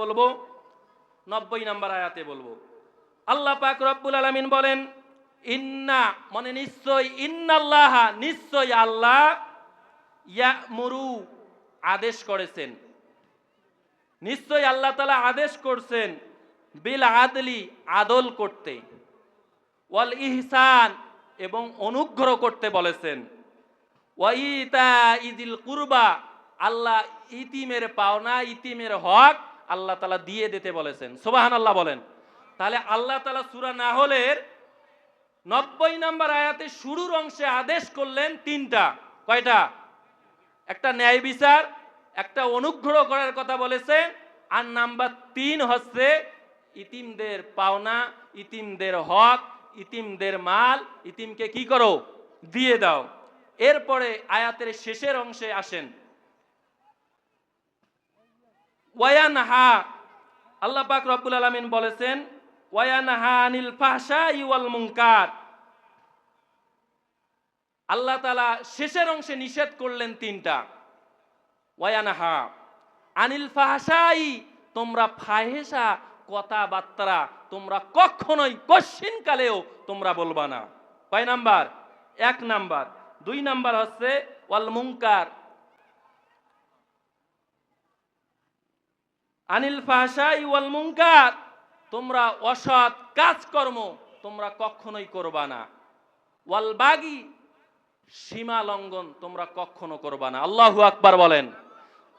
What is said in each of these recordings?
বলব? নব্বই নাম্বার আয়াতে বলব। আল্লাহ পাক রব্বুল আলামিন বলেন, ইন্না মানে নিশ্চয়, ইন্নাল্লাহ নিশ্চয় আল্লাহ ইয়ামুরু, আদেশ করেছেন। নিশ্চয় আল্লাহ তালা আদেশ করছেন বিল আদলি, আদল করতে। ওয়াল ইহসান, এবং অনুগ্রহ করতে বলেছেন। ওয়াইতা ইদিল কুরবা, আল্লাহ ইতিমের পাওনা, ইতিমের হক আল্লাহ তালা দিয়ে দিতে বলেছেন। সোবাহান আল্লাহ বলেন। তাহলে আল্লাহ তালা সুরা না হলের নব্বই নম্বর আয়াতে শুরুর অংশে আদেশ করলেন তিনটা। কয়টা? একটা ন্যায় বিচার, একটা অনুগ্রহ করার কথা বলেছেন আর নাম্বার তিন হচ্ছে ইতিমদের পাওনা, ইতিমদের হক, ইতিমদের মাল, ইতিমকে কি করো? দিয়ে দাও। এরপরে আয়াতের শেষের অংশে আসেন। ওয়ায়ান হা আল্লাহ পাক রব্বুল আলমিন বলেছেন ওয়ায়ান হা আনিল ফাহসা ইওয়াল মুনকার। আল্লাহ তালা শেষের অংশে নিষেধ করলেন তিনটা। ওয়ায়ানাহা আনিল ফাহাসাই তোমরা ফাহেসা কথাবার্তা, তোমরা কখনোই কশ্চিন কালেও তোমরা বলবা না। কয় নাম্বার? এক নাম্বার। দুই নাম্বার হচ্ছে, ওয়াল মুঙ্কার আনিল ফাহাসাই ওয়াল মুঙ্কার তোমরা অসৎ কাজকর্ম তোমরা কখনোই করবা না। ওয়াল বাগি, সীমা লঙ্ঘন তোমরা কখনো করবা না। আল্লাহু আকবার বলেন।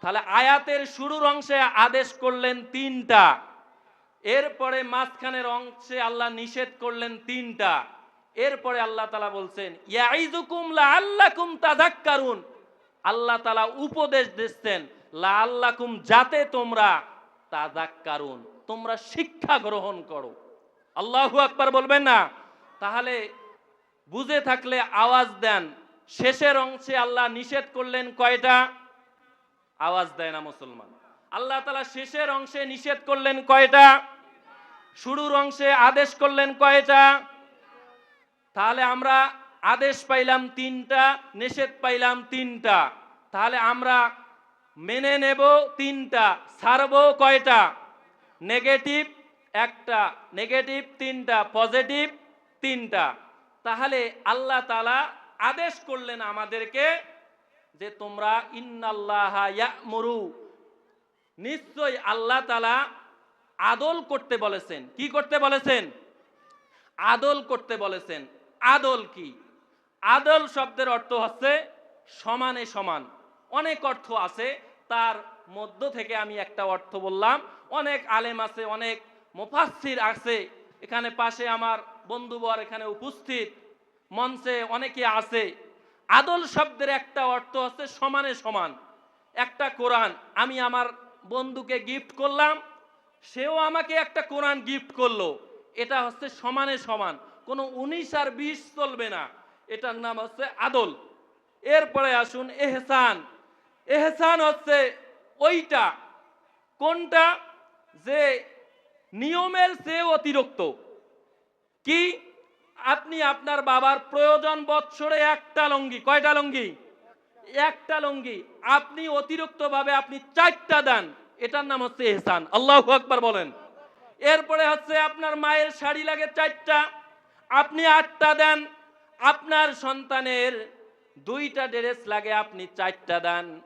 তাহলে আয়াতের শুরুর অংশে আদেশ করলেন তিনটা, এরপরে মাঝখানের অংশে আল্লাহ নিষেধ করলেন তিনটা, এরপরে আল্লাহ তালা বলছেন ইয়াইজুকুম লা আল্লাকুম তাযাক্কারুন। আল্লাহ তালা উপদেশ দিচ্ছেন লা আল্লাকুম যাতে তোমরা তাযাক্কারুন তোমরা শিক্ষা গ্রহণ করো। আল্লাহু আকবার বলবেন না। তাহলে বুঝে থাকলে আওয়াজ দেন। শেষের অংশে আল্লাহ নিষেধ করলেন কয়টা? আওয়াজ দেয় না মুসলমান। আল্লাহ তালা শেষের অংশে নিষেধ করলেন কয়টা? শুরুর অংশে আদেশ করলেন কয়টা? তাহলে আমরা আদেশ পাইলাম তিনটা, নিষেধ পাইলাম তিনটা। তাহলে আমরা মেনে নেব তিনটা, ছাড়ব কয়টা? নেগেটিভ একটা, নেগেটিভ তিনটা, পজিটিভ তিনটা। তাহলে আল্লাহ তালা আদেশ করলেন আমাদেরকে যে তোমরা ইন্নাল্লাহ ইয়ামুরু। নিশ্চয় আল্লাহ তালা আদল করতে বলেছেন। কি করতে বলেছেন? আদল করতে বলেছেন। আদল কি? আদল শব্দের অর্থ হচ্ছে সমানে সমান। অনেক অর্থ আছে। তার মধ্য থেকে আমি একটা অর্থ বললাম। অনেক আলেম আছে, অনেক মুফাসসির আছে। এখানে পাশে আমার বন্ধুবর এখানে উপস্থিত, মঞ্চে অনেকে আছে। আদল শব্দের একটা অর্থ হচ্ছে সমানে সমান। একটা কোরআন, আমি আমার বন্ধুকে গিফট করলাম, সেও আমাকে একটা কোরআন গিফট করল। এটা হচ্ছে সমানে সমান, কোনো উনিশ আর বিশ চলবে না। এটার নাম হচ্ছে আদল। এরপরে আসুন, এহসান। এহসান হচ্ছে ওইটা। কোনটা? যে নিয়মের চেয়ে অতিরিক্ত। কি? আপনি আপনার বাবার প্রয়োজন বৎসরে একটা লঙ্গি। কয়টা লঙ্গি? একটা লঙ্গি। আপনি অতিরিক্ত ভাবে আপনি চারটা দেন। এটার নাম হচ্ছে এহসান। আল্লাহ আকবার বলেন। এরপরে হচ্ছে আপনার মায়ের শাড়ি লাগে চারটা। আপনি আটটা দেন। আপনার সন্তানের দুইটা ড্রেস লাগে আপনি চারটা দেন।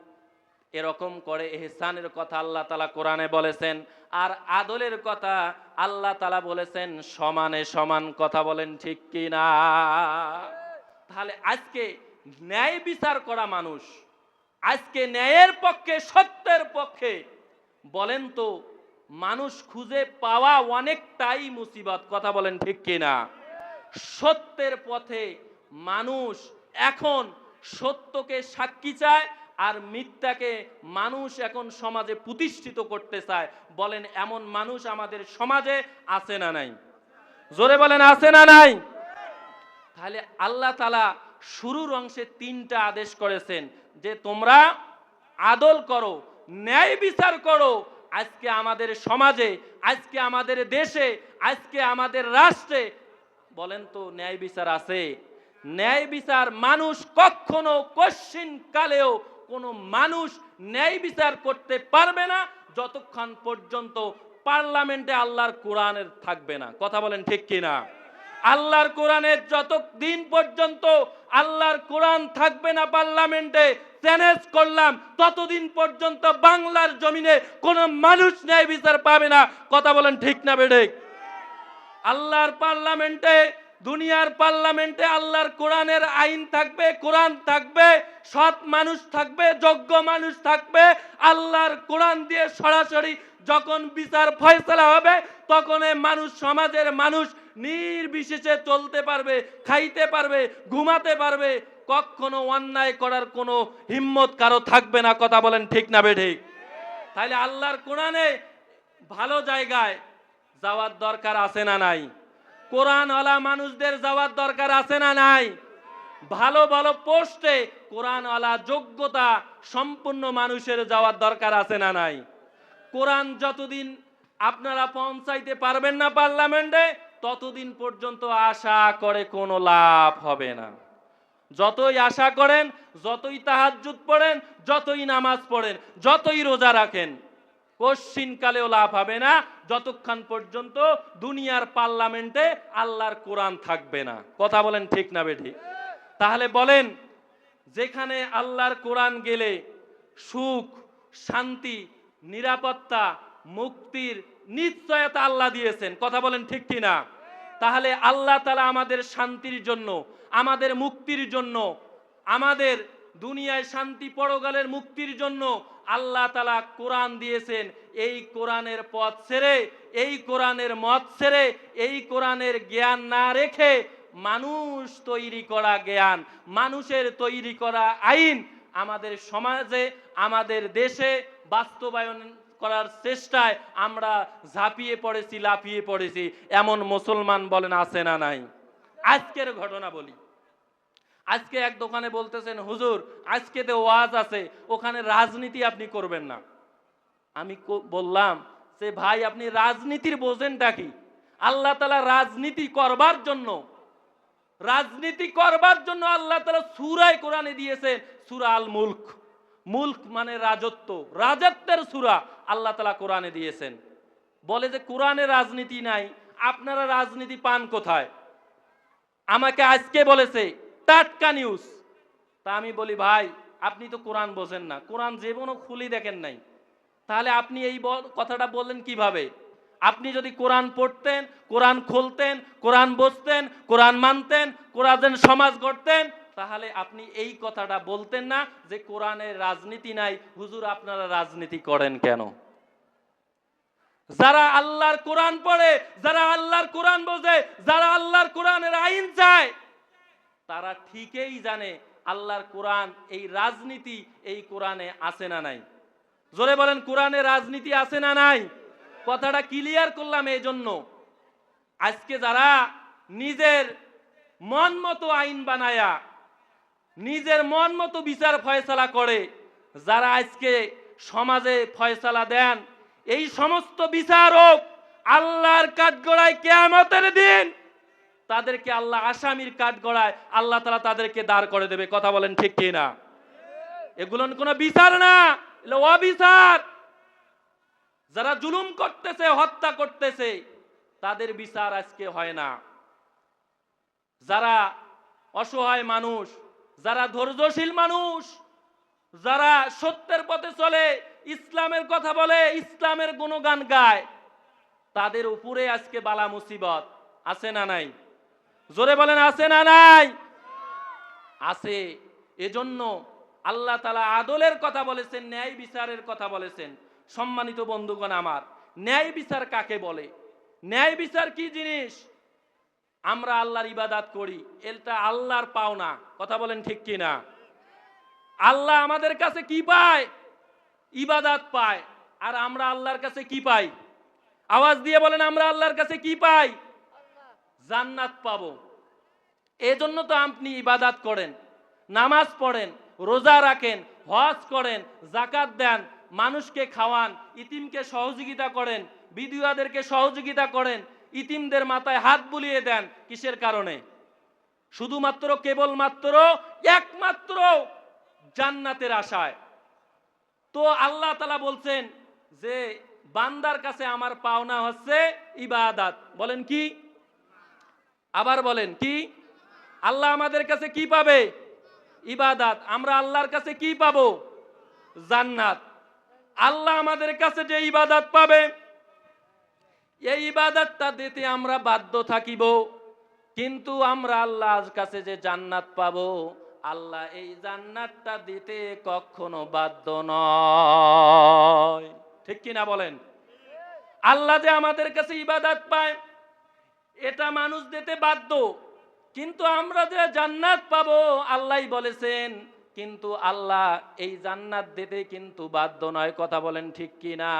এরকম করে এহসানের কথা আল্লাহ তালা কোরআনে বলেছেন, আর আদলের কথা আল্লাহ তালা বলেছেন, সমানে সমান কথা বলেন ঠিক কি না? তাহলে আজকে ন্যায় বিচার করা মানুষ, আজকে ন্যায়ের পক্ষে, সত্যের পক্ষে, বলেন তো মানুষ খুঁজে পাওয়া অনেকটাই মুসিবত, কথা বলেন ঠিক কি না? সত্যের পথে মানুষ এখন সত্যকে সাক্ষী চায় আর মিথ্যাকে মানুষ এখন সমাজে প্রতিষ্ঠিত করতে চায়। বলেন, এমন মানুষ আমাদের সমাজে আছে না নাই? জোরে বলেন, আছে না নাই? তাহলে আল্লাহ তালা শুরুর অংশে তিনটা আদেশ করেছেন যে, তোমরা আদল করো, ন্যায় বিচার করো, আজকে আমাদের সমাজে, আজকে আমাদের দেশে, আজকে আমাদের রাষ্ট্রে। বলেন তো, ন্যায় বিচার আছে। ন্যায় বিচার মানুষ কখনো কশ্চিন কালেও কোনো মানুষ ন্যায় বিচার করতে পারবে না যতক্ষণ পর্যন্ত পার্লামেন্টে আল্লাহর কোরআনের থাকবে না। কথা বলেন ঠিক কিনা? আল্লাহর কোরআনের যত দিন পর্যন্ত আল্লাহর কোরআন থাকবে না পার্লামেন্টে, চ্যালেঞ্জ করলাম, ততদিন পর্যন্ত বাংলার জমিনে কোনো মানুষ ন্যায় বিচার পাবে না। কথা বলেন ঠিক না বেড়ে আল্লাহর পার্লামেন্টে দুনিয়ার পার্লামেন্টে আল্লাহর কোরআনের আইন থাকবে, কোরআন থাকবে, সৎ মানুষ থাকবে, যোগ্য মানুষ থাকবে, আল্লাহর কোরআন দিয়ে সরাসরি যখন বিচার ফয়সলা হবে, তখন মানুষ, সমাজের মানুষ নির্বিশেষে চলতে পারবে, খাইতে পারবে, ঘুমাতে পারবে। কখনো অন্যায় করার কোনো হিম্মত কারও থাকবে না, কথা বলেন ঠিক না বে ঠিক তাহলে আল্লাহর কোরআনে ভালো জায়গায় যাওয়ার দরকার আছে না নাই? কোরআনওয়ালা মানুষদের যাওয়ার দরকার আছে না নাই? ভালো ভালো পোস্টে কোরআনওয়ালা যোগ্যতা সম্পূর্ণ মানুষের যাওয়ার দরকার আছে না নাই? কোরআন যতদিন আপনারা পৌঁছাইতে পারবেন না পার্লামেন্টে, ততদিন পর্যন্ত আশা করে কোনো লাভ হবে না। যতই আশা করেন, যতই তাহাজ্জুদ পড়েন, যতই নামাজ পড়েন, যতই রোজা রাখেন কশ্চিনকালেও লাভ হবে না, যতক্ষণ পর্যন্ত দুনিয়ার পার্লামেন্টে আল্লাহর কোরআন থাকবে না। কথা বলেন ঠিক না, বেঠি? তাহলে বলেন, যেখানে আল্লাহর কোরআন গেলে সুখ, শান্তি, নিরাপত্তা, মুক্তির নিশ্চয়তা আল্লাহ দিয়েছেন, কথা বলেন ঠিক কি না? তাহলে আল্লাহ তালা আমাদের শান্তির জন্য, আমাদের মুক্তির জন্য, আমাদের দুনিয়ায় শান্তি পরকালের মুক্তির জন্য আল্লাহ তালা কোরআন দিয়েছেন, এই কোরআনের পথ ছেড়ে, এই কোরআনের মত ছেড়ে, এই কোরআনের জ্ঞান না রেখে মানুষ তৈরি করা জ্ঞান, মানুষের তৈরি করা আইন আমাদের সমাজে, আমাদের দেশে বাস্তবায়ন করার চেষ্টায় আমরা ঝাঁপিয়ে পড়েছি, লাফিয়ে পড়েছি। এমন মুসলমান বলেন, আছে না নাই? আজকের ঘটনা বলি। আজকে এক দোকানে বলতেছেন, হুজুর, আজকে তো ওয়াজ আছে, ওখানে রাজনীতি আপনি করবেন না। আমি বললাম যে ভাই, আপনি রাজনীতির বোঝেনটা কি? আল্লাহ তালা রাজনীতি করবার জন্য, রাজনীতি করবার জন্য আল্লাহ তালা সুরায় কোরআনে দিয়েছেন, সুরা আল মুলক মুলক মানে রাজত্ব, রাজত্বের সুরা আল্লাহ তালা কোরআনে দিয়েছেন। বলে যে, কোরআনে রাজনীতি নাই, আপনারা রাজনীতি পান কোথায়? আমাকে আজকে বলেছে টাটকা নিউজ তা আমি বলি, ভাই, আপনি তো কোরআন বোঝেন না। কোরআন জীবনও খুলি দেখেন নাই। তাহলে আপনি এই কথাটা বললেন কীভাবে? আপনি যদি কোরআন পড়তেন, কোরআন খুলতেন, কোরআন বসতেন কোরআন মানতেন কোরআন সমাজ গড়তেন, তাহলে আপনি এই কথাটা বলতেন না যে কোরআনের রাজনীতি নাই। হুজুর, আপনারা রাজনীতি করেন কেন? যারা আল্লাহর কোরআন পড়ে, যারা আল্লাহর কোরআন বোঝে, যারা আল্লাহর কোরআনের আইন চায় তারা ঠিকই জানে আল্লাহর কোরআন, এই রাজনীতি এই কোরআনে আছে না নাই। জোরে বলেন, কোরআনে রাজনীতি আছে না নাই? কথাটা ক্লিয়ার করলাম এই জন্য আজকে যারা নিজের মন মতো আইন বানায়া, নিজের মন মতো বিচার ফয়সালা করে, যারা আজকে সমাজে ফয়সালা দেন, এই সমস্ত বিচারক আল্লাহর কাঠগড়ায় কেয়ামতের দিন তাদেরকে আল্লাহ আসামির কাঠ গড়ায় আল্লাহ তালা তাদেরকে দাঁড় করে দেবে। কথা বলেন ঠিক কি না এগুলো কোনো বিচার না। অবিচার। যারা জুলুম করতেছে, হত্যা করতেছে, তাদের বিচার আজকে হয় না। যারা অসহায় মানুষ, যারা ধৈর্যশীল মানুষ, যারা সত্যের পথে চলে, ইসলামের কথা বলে, ইসলামের গুণগান গায়, তাদের উপরে আজকে বালা মুসিবত। আছে না নাই? জোরে বলেন, আছে না নাই? আছে। এজন্য আল্লাহ তালা আদলের কথা বলেছেন, ন্যায় বিচারের কথা বলেছেন। সম্মানিত বন্ধুগণ আমার, ন্যায় বিচার কাকে বলে? ন্যায় বিচার কি জিনিস? আমরা আল্লাহর ইবাদাত করি, এটা আল্লাহর পাওনা। কথা বলেন ঠিক কি না আল্লাহ আমাদের কাছে কি পায়? ইবাদাত পায়। আর আমরা আল্লাহর কাছে কি পাই? আওয়াজ দিয়ে বলেন, আমরা আল্লাহর কাছে কি পাই? জান্নাত পাবো। এজন্য তো আপনি ইবাদাত করেন, নামাজ পড়েন, রোজা রাখেন, হজ করেন জাকাত দেন, মানুষকে খাওয়ান, ইতিমকে সহযোগিতা করেন বিধুয়াদেরকে সহযোগিতা করেন, ইতিমদের মাথায় হাত বুলিয়ে দেন, কিসের কারণে? শুধুমাত্র, কেবলমাত্র, একমাত্র জান্নাতের আশায়। তো আল্লাহ তালা বলছেন যে, বান্দার কাছে আমার পাওনা হচ্ছে ইবাদাত। বলেন কি? আবার বলেন, কি? আল্লাহ আমাদের কাছে কি পাবে? ইবাদাত। আমরা আল্লাহর কাছে কি পাবো? জান্নাত। আল্লাহ আমাদের কাছে যে ইবাদাত পাবে, এই ইবাদতটা দিতে আমরা বাধ্য থাকিব। কিন্তু আমরা আল্লাহর কাছে যে জান্নাত পাবো, আল্লাহ এই জান্নাতটা দিতে কখনো বাধ্য নয়। ঠিক কি না বলেন? আল্লাহ যে আমাদের কাছে ইবাদত পায় এটা মানুষ দিতে বাধ্য। কিন্তু আমরা যে জান্নাত পাবো আল্লাহই বলেছেন, কিন্তু আল্লাহ এই জান্নাত দিতে কিন্তু বাধ্য নয়। কথা বলেন ঠিক কি না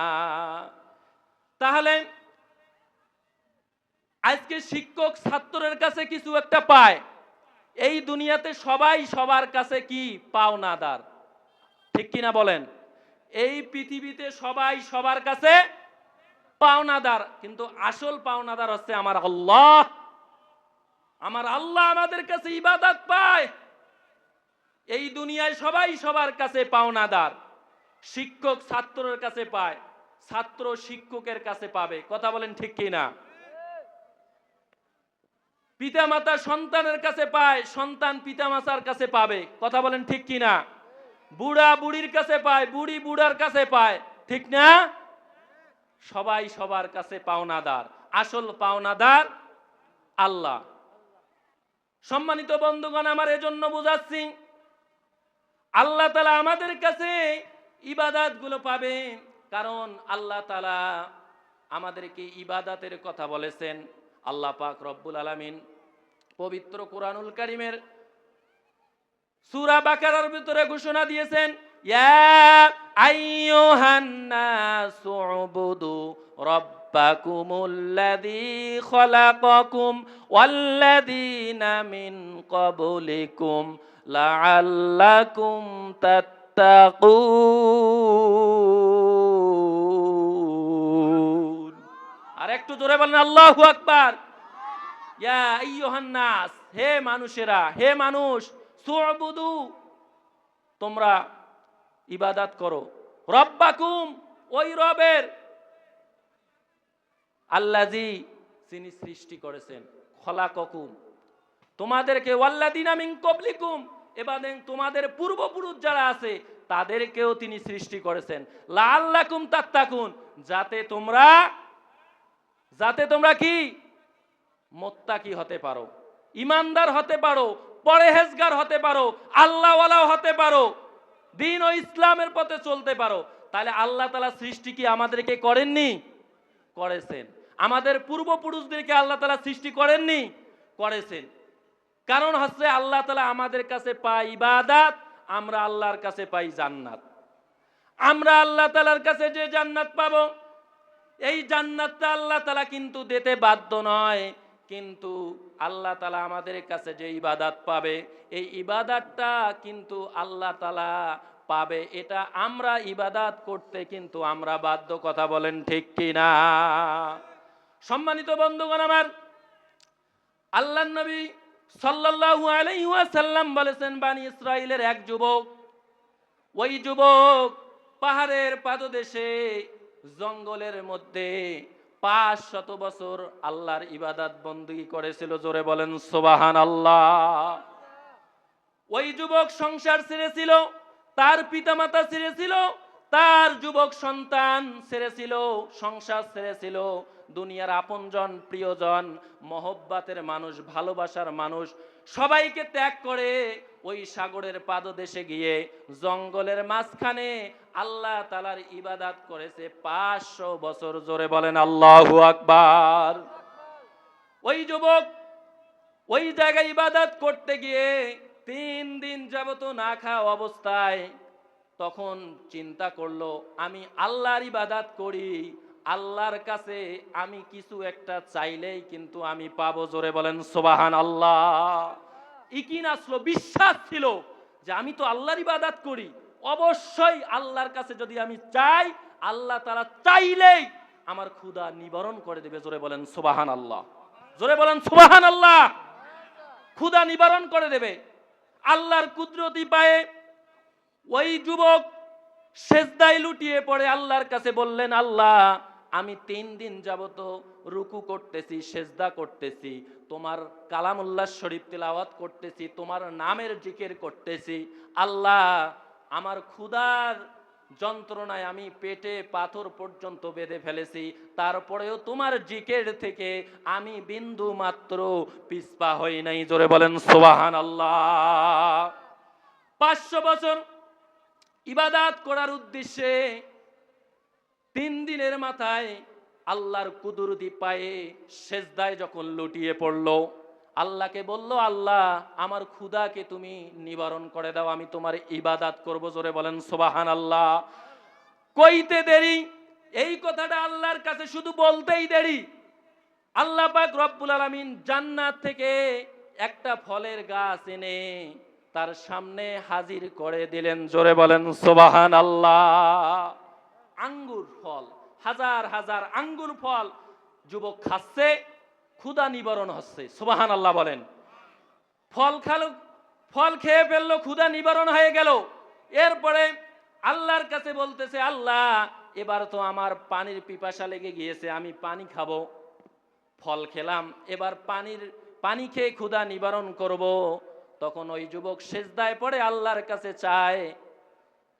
তাহলে আজকে শিক্ষক ছাত্রের কাছে কিছু একটা পায়। এই দুনিয়াতে সবাই সবার কাছে কি? পাওনাদার। ঠিক কিনা বলেন? এই পৃথিবীতে সবাই সবার কাছে পাওনাদার, কিন্তু আসল পাওনাদার হচ্ছে আমার আল্লাহ। আমার আল্লাহ আমাদের কাছে ইবাদত পায়। এই দুনিয়ায় সবাই সবার কাছে পাওনাদার। শিক্ষক ছাত্রের কাছে পায়, ছাত্র শিক্ষকের কাছে পাবে। কথা বলেন ঠিক কিনা? পিতামাতা সন্তানের কাছে পায়, সন্তান পিতামাতার কাছে পাবে। কথা বলেন ঠিক কিনা? বুড়া বুড়ির কাছে পায়, বুড়ি বুড়ার কাছে পায়। ঠিক না? সবাই সবার কাছে পাওনাদার। আসল পাওনাদার আল্লাহ। সম্মানিত বন্ধুগণ, আমার এজন্য বুঝাচ্ছি, আল্লাহ তালা আমাদের কাছে ইবাদাতগুলো পাবে কারণ আল্লাহ তালা আমাদেরকে ইবাদাতের কথা বলেছেন। আল্লাহ পাক রব্বুল আলামিন পবিত্র কোরআনুল কারিমের সুরা বাকারার ভিতরে ঘোষণা দিয়েছেন উবুদু রাব্বাকুমুল্লাযী খলাকাকুম ওয়াল্লাযীনা মিন ক্বাবলিকুম লাআল্লাকুম তাত্তাকুন আর একটু জোরে বলেন, আল্লাহু আকবার। ইয়া আইয়ুহান নাস, হে মানুষেরা, হে মানুষ, সুবুদু। তোমরা ইবাদাত করো। রব্বাকুম, ওই রবের আল্লাজি তিনি সৃষ্টি করেছেন খলাকুম তোমাদেরকে ওয়াল্লাদিনা মিন কবলিকুম এবারে তোমাদের পূর্বপুরুষ যারা আছে, তাদেরকেও তিনি সৃষ্টি করেছেন। লাল্লাকুম তাত্তাকুন, যাতে তোমরা যাতে তোমরা কি? মোত্তাকি হতে পারো। ইমানদার হতে পারো, পরেহেজগার হতে পারো, আল্লাহওয়ালাও হতে পারো। দিন ও ইসলামের পথে চলতে পারো। তাহলে আল্লাহ তালা সৃষ্টি কি আমাদেরকে করেননি? করেছেন। আমাদের পূর্বপুরুষদেরকে আল্লাহ তালা সৃষ্টি করেননি? করেছেন। কারণ হচ্ছে আল্লাহ তালা আমাদের কাছে পাই ইবাদাত, আমরা আল্লাহর কাছে পাই জান্নাত। আমরা আল্লাহ তালার কাছে যে জান্নাত পাবো, এই জান্নাতটা আল্লাহ তালা কিন্তু দিতে বাধ্য নয়। কিন্তু আল্লাহ তালা আমাদের কাছে যে ইবাদাত পাবে, এই ইবাদাতটা কিন্তু আল্লাহ তালা পাবে। এটা আমরা ইবাদাত করতে কিন্তু আমরা বাধ্য, কথা বলেন ঠিক কিনা? সম্মানিত বন্ধুগণ আমার আল্লাহ নবী সাল্লাল্লাহু আলাইহি ওয়াসাল্লাম বলেছেন, বানি ইসরাইলের এক যুবক, ওই যুবক পাহাড়ের পাদদেশে জঙ্গলের মধ্যে পাঁচ শত বছর আল্লাহর ইবাদাত বন্দী করেছিল, জোরে বলেন সোবাহান আল্লাহ ওই যুবক সংসার ছেড়েছিল, তার পিতামাতা ছেড়েছিল, তার যুবক সন্তান ছেড়েছিল, সংসার ছেড়েছিল। দুনিয়ার আপনজন, প্রিয়জন, মহব্বাতের মানুষ, ভালোবাসার মানুষ, সবাইকে ত্যাগ করে ওই সাগরের পাদদেশে গিয়ে জঙ্গলের মাঝখানে আল্লাহ তালার ইবাদাত করেছে পাঁচশো বছর জোরে বলেন আল্লাহ আকবার। ওই যুবক ওই জায়গায় ইবাদাত করতে গিয়ে তিন দিন যাবত না খাওয়া অবস্থায় তখন চিন্তা করল, আমি আল্লাহর ইবাদাত করি, আল্লাহর কাছে আমি কিছু একটা চাইলেই কিন্তু আমি পাবো জোরে বলেন সোবাহান আল্লাহ ইকিন আসলো, বিশ্বাস ছিল যে আমি তো আল্লাহর ইবাদাত করি। অবশ্যই আল্লাহর কাছে যদি আমি চাই, আল্লাহ তারা চাইলেই আমার ক্ষুধা নিবারণ করে দেবে। জোরে বলেন সোবাহান আল্লাহ জোরে বলেন সুবাহান আল্লাহ ক্ষুদা নিবারণ করে দেবে। আল্লাহর কুদরতি পায়ে ওই যুবক সেজদায় লুটিয়ে পড়ে আল্লাহর কাছে বললেন, আল্লাহ, আমি তিন দিন যাবত রুকু করতেছি, সেজদা করতেছি, তোমার কালামুল্লাহ শরীফ তিলাওয়াত করতেছি, তোমার নামের জিকের করতেছি। আল্লাহ আমার ক্ষুধার যন্ত্রণায় আমি পেটে পাথর পর্যন্ত বেঁধে ফেলেছি। তারপরেও তোমার জিকের থেকে আমি বিন্দু মাত্র পিসপা হই নাই। জোরে বলেন সোবাহান আল্লাহ পাঁচশো বছর ইবাদাত করার উদ্দেশ্যে তিন দিনের মাথায় আল্লাহর কুদরতি পায়ে সেজদায় যখন লুটিয়ে পড়ল আল্লাহকে বলল, আল্লাহ, আমার ক্ষুদাকে তুমি নিবারণ করে দাও, আমি তোমার ইবাদাত করব। জোরে বলেন সোবাহান আল্লাহ কইতে দেরি, এই কথাটা আল্লাহর কাছে শুধু বলতেই দেরি। আল্লাহ পাক রব্বুল আলামিন জান্নাত থেকে একটা ফলের গাছ এনে তার সামনে হাজির করে দিলেন। জোরে বলেন সোবাহান আল্লাহ আঙ্গুর ফল, হাজার হাজার আঙ্গুর ফল যুবক খাচ্ছে ক্ষুদা নিবারণ হচ্ছে সুবাহান আল্লাহ বলেন। ফল খালো, ফল খেয়ে ফেলল ক্ষুদা নিবারণ হয়ে গেল। এরপরে আল্লাহর কাছে বলতেছে, আল্লাহ, এবার তো আমার পানির পিপাসা লেগে গিয়েছে, আমি পানি খাব। ফল খেলাম, এবার পানির, পানি খেয়ে ক্ষুধা নিবারণ করব। তখন ওই যুবক সেজদায় পড়ে আল্লাহর কাছে চায়।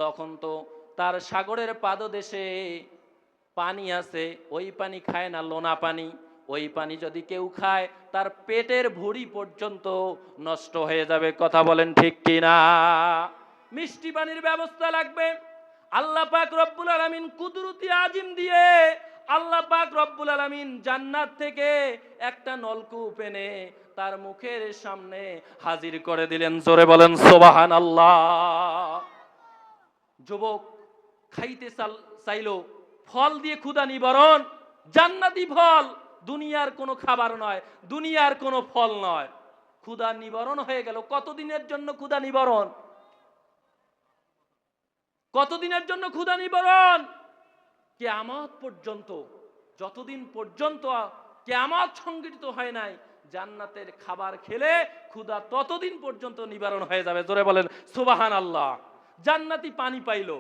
তখন তো তার সাগরের পাদদেশে পানি আছে, ওই পানি খায় না, লোনা পানি। ওই পানি যদি কেউ খায়, তার পেটের ভুঁড়ি পর্যন্ত নষ্ট হয়ে যাবে, কথা বলেন ঠিক কিনা? মিষ্টি পানির ব্যবস্থা লাগবে। আল্লাহ পাক রব্বুল আলামিন কুদরতি আজিম দিয়ে আল্লাহ পাক রব্বুল আলামিন জান্নাত থেকে একটা নলকূপ এনে তার মুখের সামনে হাজির করে দিলেন। জোরে বলেন সোবাহান আল্লাহ যুবক খাইতে চাইলো, ফল দিয়ে ক্ষুধা নিবারণ, জান্নাতি ফল। দুনিয়ার কোনো খাবার নয়, দুনিয়ার কোনো ফল নয়। ক্ষুধা নিবারণ হয়ে গেল। কতদিনের জন্য ক্ষুধা নিবারণ? কতদিনের জন্য ক্ষুধা নিবারণ? কেয়ামত পর্যন্ত, যতদিন পর্যন্ত কেয়ামত সংগঠিত হয় নাই, জান্নাতের খাবার খেলে ক্ষুধা ততদিন পর্যন্ত নিবারণ হয়ে যাবে। জোরে বলেন সুবাহান আল্লাহ জান্নাতি পানি পাইলো,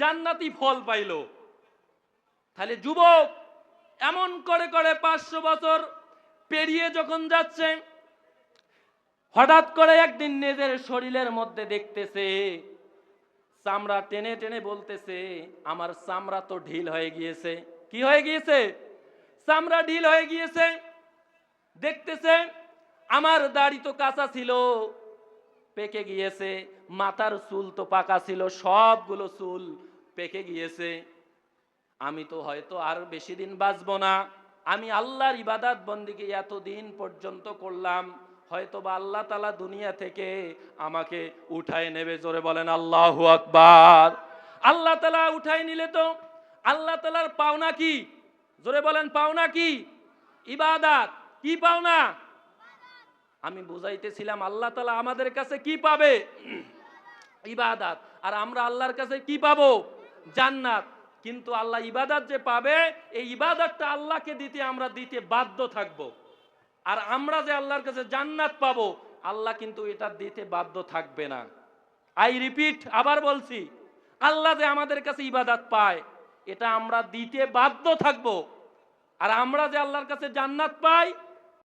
জান্নাতি ফল পাইলো। তাহলে যুবক এমন করে করে পাঁচশো বছর পেরিয়ে যখন যাচ্ছে, হঠাৎ করে একদিন নিজের শরীরের মধ্যে দেখতেছে, চামড়া টেনে টেনে বলতেছে, আমার চামড়া তো ঢিল হয়ে গিয়েছে। কি হয়ে গিয়েছে? চামড়া ঢিল হয়ে গিয়েছে। দেখতেছে, আমার দাড়ি তো কাঁচা ছিল, পেকে গিয়েছে, মাথার চুল তো পাকা ছিল, সবগুলো চুল পেকে গিয়েছে। আমি তো হয়তো আর বেশি দিন বাঁচবো না। আমি আল্লাহর ইবাদাত বন্দিকে এতদিন পর্যন্ত করলাম। হয়তো বা আল্লাহ তালা দুনিয়া থেকে আমাকে উঠায় নেবে, জোরে বলেন আল্লাহ আকবার। আল্লাহ তালা উঠায় নিলে তো আল্লাহ তালার পাওনা কি? জোরে বলেন পাওনা কি? ইবাদাত কি পাওনা? আমি বুঝাইতেছিলাম আল্লাহ তালা আমাদের কাছে কি পাবে? ইবাদাত। আর আমরা আল্লাহর কাছে কি পাবো? জান্নাত। কিন্তু আল্লাহ ইবাদাত যে পাবে, এই ইবাদতটা আল্লাহকে দিতে আমরা দিতে বাধ্য থাকব। আর আমরা যে আল্লাহর কাছে জান্নাত পাবো, আল্লাহ কিন্তু এটা দিতে বাধ্য থাকবে না। আই রিপিট, আবার বলছি, আল্লাহ যে আমাদের কাছে ইবাদাত পায়, এটা আমরা দিতে বাধ্য থাকব। আর আমরা যে আল্লাহর কাছে জান্নাত পাই